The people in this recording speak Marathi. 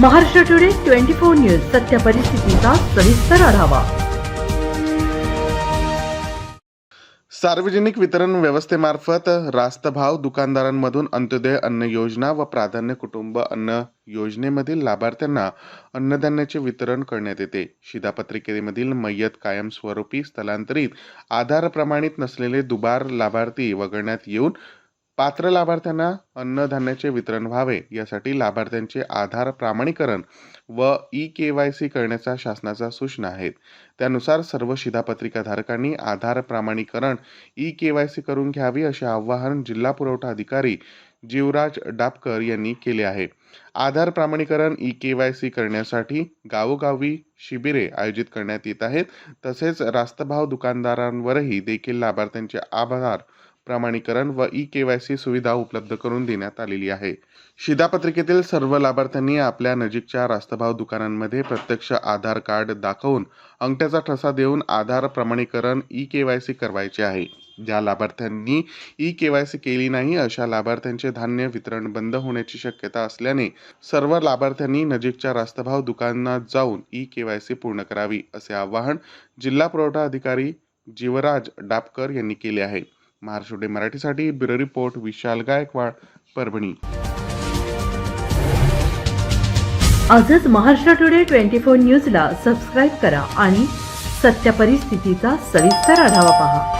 Maharashtra today twenty four news सत्य परिस्थितीचा सविस्तर आढावा. सार्वजनिक वितरण व्यवस्थेमार्फत रास्त भाव दुकानदारांमधून अंत्योदय अन्न योजना व प्राधान्य कुटुंब अन्न योजनेमधील लाभार्थ्यांना अन्नधान्याचे वितरण करण्यात येते. शिधापत्रिकेमधील मय्यत कायमस्वरूपी स्थलांतरित आधार प्रमाणित नसलेले दुबार लाभार्थी वगळण्यात येऊन पात्र लाभार्थ्यांना अन्नधान्याचे वितरण व्हावे यासाठी लाभार्थ्यांचे आधार प्रमाणीकरण व ई के वाय सी करण्याच्या शासनाच्या सूचना आहेत. त्यानुसार सर्व शिधापत्रिका धारकांनी आधार प्रमाणीकरण ई के वाय सी करून घ्यावी असे आवाहन जिल्हा पुरवठा अधिकारी जीवराज डापकर यांनी केले आहे. आधार प्रमाणीकरण ई के वाय सी करण्यासाठी गावोगावी शिबिरे आयोजित करण्यात येत आहेत. तसेच रास्तभाव दुकानदारांवरही देखील लाभार्थ्यांचे आभार प्रमाणीकरण व ई के वाय सी सुविधा उपलब्ध करून देण्यात आलेली आहे. शिधापत्रिकेतील सर्व लाभार्थ्यांनी आपल्या नजीकच्या रास्तभाव दुकानांमध्ये प्रत्यक्ष आधार कार्ड दाखवून अंगठ्याचा ठसा देऊन आधार प्रमाणीकरण ई के वाय सी करवायचे आहे. ज्या लाभार्थ्यांनी ई के वाय सी केली नाही अशा लाभार्थ्यांचे धान्य वितरण बंद होण्याची शक्यता असल्याने सर्व लाभार्थ्यांनी नजीकच्या रास्तभाव दुकानात जाऊन ई के वाय सी पूर्ण करावी असे आवाहन जिल्हा पुरवठा अधिकारी जीवराज डापकर यांनी केले आहे. महाराष्ट्र डे मराठीसाठी ब्युरो रिपोर्ट विशाल गायकवाड परभणी. आजच महाराष्ट्र टुडे ट्वेंटी फोर न्यूजला सबस्क्राईब करा आणि सत्य परिस्थितीचा सविस्तर आढावा पहा.